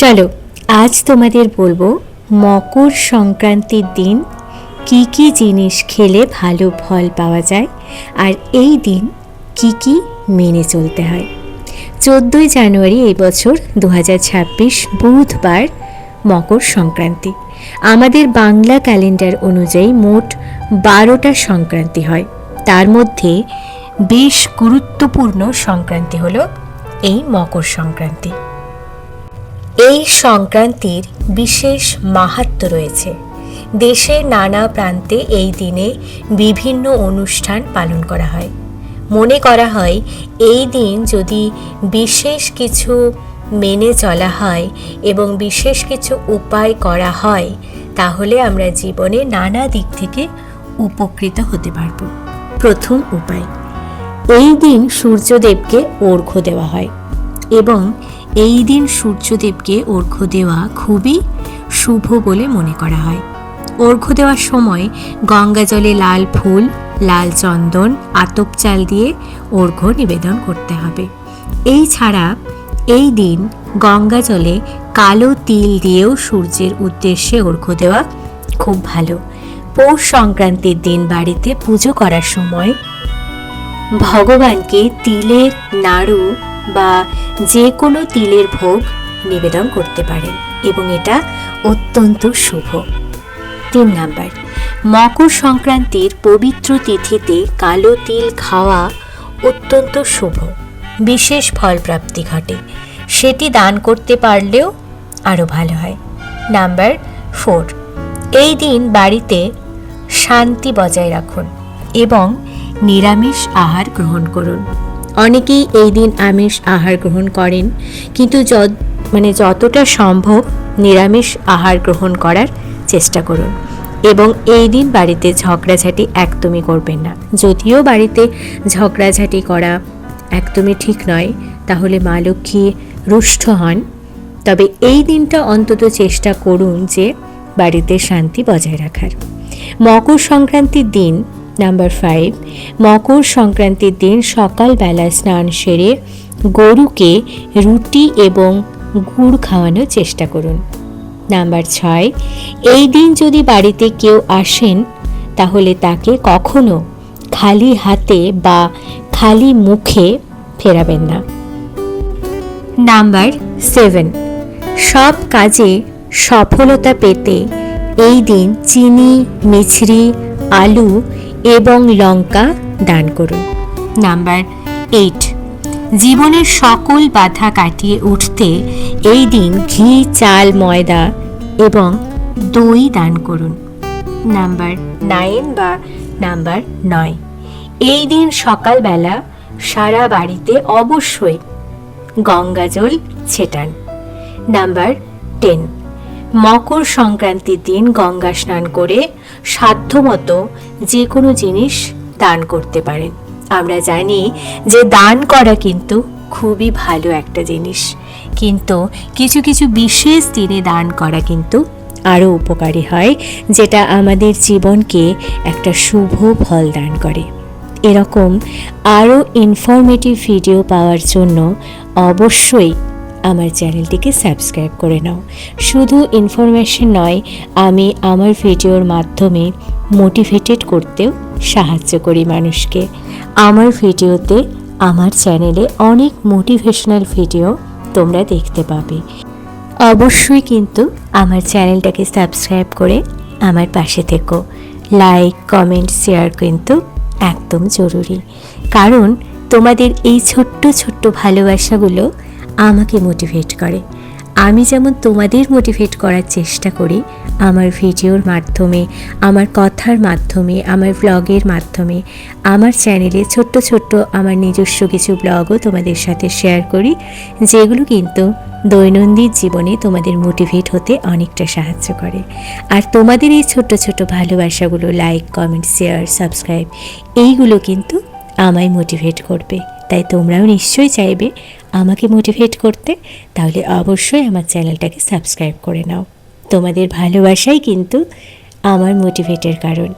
চলো, আজ তোমাদের বলব মকর সংক্রান্তির দিন কি কি জিনিস খেলে ভালো ফল পাওয়া যায় আর এই দিন কি কি মেনে চলতে হয়। চোদ্দোই জানুয়ারি এই বছর দু হাজার ছাব্বিশ বুধবার মকর সংক্রান্তি। আমাদের বাংলা ক্যালেন্ডার অনুযায়ী মোট বারোটা সংক্রান্তি হয়। তার মধ্যে বেশ গুরুত্বপূর্ণ সংক্রান্তি হলো এই মকর সংক্রান্তি। এই সংক্রান্তির বিশেষ মাহাত্ম্য রয়েছে। দেশের নানা প্রান্তে এই দিনে বিভিন্ন অনুষ্ঠান পালন করা হয়। মনে করা হয়, এই দিন যদি বিশেষ কিছু মেনে চলা হয় এবং বিশেষ কিছু উপায় করা হয়, তাহলে আমরা জীবনে নানা দিক থেকে উপকৃত হতে পারব। প্রথম উপায়, এই দিন সূর্যদেবকে অর্ঘ্য দেওয়া হয় এবং এই দিন সূর্যদেবকে অর্ঘ্য দেওয়া খুবই শুভ বলে মনে করা হয়। অর্ঘ্য দেওয়ার সময় গঙ্গা জলে লাল ফুল, লাল চন্দন, আতপ চাল দিয়ে অর্ঘ্য নিবেদন করতে হবে। এই ছাড়া এই দিন গঙ্গা জলে কালো তিল দিয়েও সূর্যের উদ্দেশ্যে অর্ঘ্য দেওয়া খুব ভালো। পৌষ সংক্রান্তির দিন বাড়িতে পুজো করার সময় ভগবানকে তিলের নাড়ু বা যে কোনো তিলের ভোগ নিবেদন করতে পারেন, এবং এটা অত্যন্ত শুভ। তিন নাম্বার, মকর সংক্রান্তির পবিত্র তিথিতে কালো তিল খাওয়া অত্যন্ত শুভ। বিশেষ ফলপ্রাপ্তি ঘটে। সেটি দান করতে পারলেও আরও ভালো হয়। নাম্বার ফোর, এই দিন বাড়িতে শান্তি বজায় রাখুন এবং নিরামিষ আহার গ্রহণ করুন। অনেকেই এই দিন আমিষ আহার গ্রহণ করেন। কিন্তু মানে যতটা সম্ভব নিরামিষ আহার গ্রহণ করার চেষ্টা করুন। এবং এই দিন বাড়িতে ঝগড়াঝাটি একদমই করবেন না। যদিও বাড়িতে ঝগড়াঝাটি করা একদমই ঠিক নয়, তাহলে মা লক্ষ্মী রুষ্ট হন। তবে এই দিনটা অন্তত চেষ্টা করুন যে বাড়িতে শান্তি বজায় রাখার। মকর সংক্রান্তির দিন নাম্বার ফাইভ মকর সংক্রান্তির দিন সকালবেলা স্নান সেরে গরুকে রুটি এবং গুড় খাওয়ানোর চেষ্টা করুন। নাম্বার ছয়, এই দিন যদি বাড়িতে কেউ আসেন, তাহলে তাকে কখনো খালি হাতে বা খালি মুখে ফেরাবেন না। নাম্বার সেভেন সব কাজে সফলতা পেতে এই দিন চিনি, মিছরি, আলু এবং লঙ্কা দান করুন। Number eight. জীবনের সকল বাধা কাটিয়ে উঠতে এই দিন ঘি, চাল, ময়দা এবং দই দান করুন। নাম্বার নাইন বা নাম্বার নয়। এই দিন সকালবেলা সারা বাড়িতে অবশ্যই গঙ্গা জল ছেটান। Number ten. মকর সংক্রান্তির দিন গঙ্গা স্নান করে সাধ্যমতো যে কোনো জিনিস দান করতে পারেন। আমরা জানি যে দান করা কিন্তু খুবই ভালো একটা জিনিস। কিন্তু কিছু কিছু বিশেষ দিনে দান করা কিন্তু আরও উপকারী হয়, যেটা আমাদের জীবনকে একটা শুভ ফল দান করে। এরকম আরও ইনফরমেটিভ ভিডিও পাওয়ার জন্য অবশ্যই আমার চ্যানেলটিকে সাবস্ক্রাইব করে নাও। শুধু ইনফরমেশন নয়, আমি আমার ভিডিওর মাধ্যমে মোটিভেটেড করতেও সাহায্য করি মানুষকে। আমার ভিডিওতে আমার চ্যানেলে অনেক মোটিভেশনাল ভিডিও তোমরা দেখতে পাবে। অবশ্যই কিন্তু আমার চ্যানেলটাকে সাবস্ক্রাইব করে আমার পাশে থেকো। লাইক, কমেন্ট, শেয়ার কিন্তু একদম জরুরি। কারণ তোমাদের এই ছোট্ট ছোট্ট ভালোবাসাগুলো আমাকে মোটিভেট করে। আমি যেমন তোমাদের মোটিভেট করার চেষ্টা করি, আমার ভিডিওর মাধ্যমে, আমার কথার মাধ্যমে, আমার ব্লগের মাধ্যমে, আমার চ্যানেলে ছোট্ট ছোট্ট আমার নিজস্ব কিছু ব্লগও তোমাদের সাথে শেয়ার করি, যেগুলো কিন্তু দৈনন্দিন জীবনে তোমাদের মোটিভেট হতে অনেকটা সাহায্য করে। আর তোমাদের এই ছোট্ট ছোট্ট ভালোবাসাগুলো লাইক কমেন্ট শেয়ার সাবস্ক্রাইব এইগুলো কিন্তু আমায় মোটিভেট করবে। তাই তোমরাও নিশ্চয়ই চাইবে আমাকে মোটিভেট করতে। তাহলে অবশ্যই আমার চ্যানেলটাকে সাবস্ক্রাইব করে নাও। তোমাদের ভালোবাসাই কিন্তু আমার মোটিভেটের কারণ।